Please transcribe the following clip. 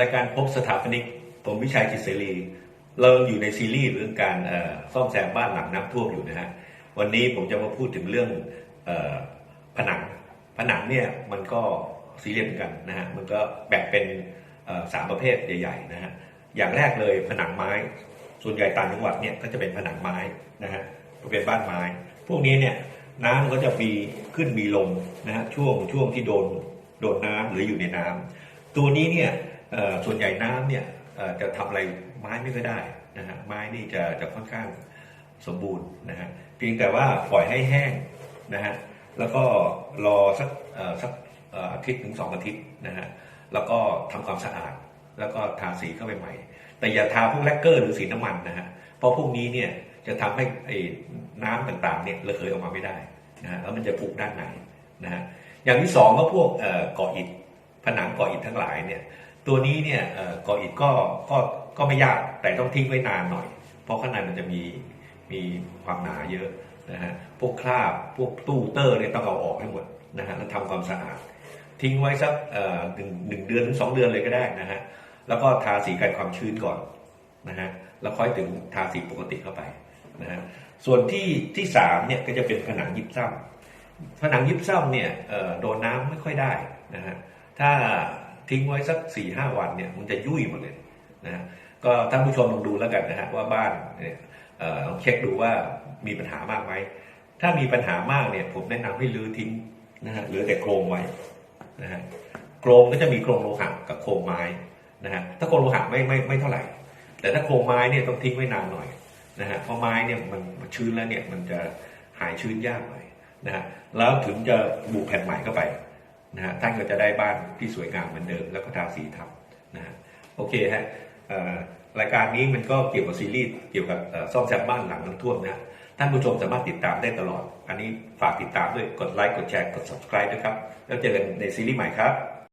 รายการพบสถาปนิก ผมวิชัยจิตเสรี เราอยู่ในซีรีส์เรื่องการซ่อมแซมบ้านหลังน้ำท่วมอยู่นะฮะ วันนี้ผมจะมาพูดถึงเรื่องออผนัง ผนังเนี่ยมันก็ซีเรียสเหมือนกันนะฮะ มันก็แบ่งเป็นสามประเภทใหญ่ๆนะฮะ อย่างแรกเลยผนังไม้ ส่วนใหญ่ต่างจังหวัดเนี่ยก็จะเป็นผนังไม้นะฮะประเภทบ้านไม้ พวกนี้เนี่ยน้ำมันก็จะมีขึ้นมีลงนะฮะช่วงช่วงที่โดนโดนน้ำหรืออยู่ในน้ำตัวนี้เนี่ย ส่วนใหญ่น้ำเนี่ยจะทำอะไรไม้ไม่ค่อยได้นะฮะไม้นี่จะจะค่อนข้างสมบูรณ์นะฮะเพียงแต่ว่าปล่อยให้แห้งนะฮะแล้วก็รอสักเอ่อสักอาทิตย์ถึงสองอาทิตย์นะฮะแล้วก็ทำความสะอาด แล้วก็ทาสีเข้าไปใหม่ แต่อย่าทาพวกแลกเกอร์หรือสีน้ำมันนะฮะเพราะพวกนี้เนี่ยจะทำให้ไอ้น้ำต่างๆเนี่ยระเหยออกมาไม่ได้นะฮะแล้วมันจะผุด้านในนะฮะอย่างที่สองก็พวกเก่ออิฐผนังก่ออิฐทั้งหลายเนี่ย ตัวนี้เนี่ยก่ออิฐก็ก็ก็ไม่ยากแต่ต้องทิ้งไว้นานหน่อย เพราะข้างในมันจะมีมีความหนาเยอะนะฮะพวกคราบพวกตู้เตอร์เนี่ยต้องเอาออกให้หมดนะฮะแล้วทำความสะอาด ทิ้งไว้สักเอ่อหนึ่งหนึ่งเดือนถึงสองเดือนเลยก็ได้นะฮะแล้วก็ทาสีกันความชื้นก่อนนะฮะแล้วค่อยถึงทาสีปกติเข้าไปนะฮะส่วนที่ที่สามเนี่ยก็จะเป็นผนังยิบซ้ำผนังยิบซ้ำเนี่ยเอ่อโดนน้ำไม่ค่อยได้นะฮะถ้า ทิ้งไว้สักสี่ห้าวันเนี่ยมันจะยุ่ยหมดเลยนะฮะก็ท่านผู้ชมลองดูแล้วกันนะฮะว่าบ้านเนี่ยเอ่อลองเช็คดูว่ามีปัญหามากไหมถ้ามีปัญหามากเนี่ยผมแนะนำให้รื้อทิ้งนะฮะเหลือแต่โครงไว้นะฮะโครงก็จะมีโครงโลหะกับโครงไม้นะฮะถ้าโครงโลหะไม่ไม่ไม่เท่าไหร่ แต่ถ้าโครงไม้เนี่ยต้องทิ้งไว้นานหน่อยนะฮะเพราะไม้เนี่ยมันมันชื้นแล้วเนี่ยมันจะหายชื้นยากหน่อยนะฮะแล้วถึงจะบุแผ่นใหม่เข้าไป นะฮะท่านก็จะได้บ้านที่สวยงามเหมือนเดิมแล้วก็ทาสีทับนะฮะโอเคฮะรายการนี้มันก็เกี่ยวกับซีรีส์เกี่ยวกับซ่อมแซมบ้านหลังน้ำท่วมนะท่านผู้ชมสามารถติดตามได้ตลอด อันนี้ฝากติดตามด้วยกดไลค์กดแชร์กด subscribe ด้วยครับ แล้วเจอกันในซีรีส์ใหม่ครับ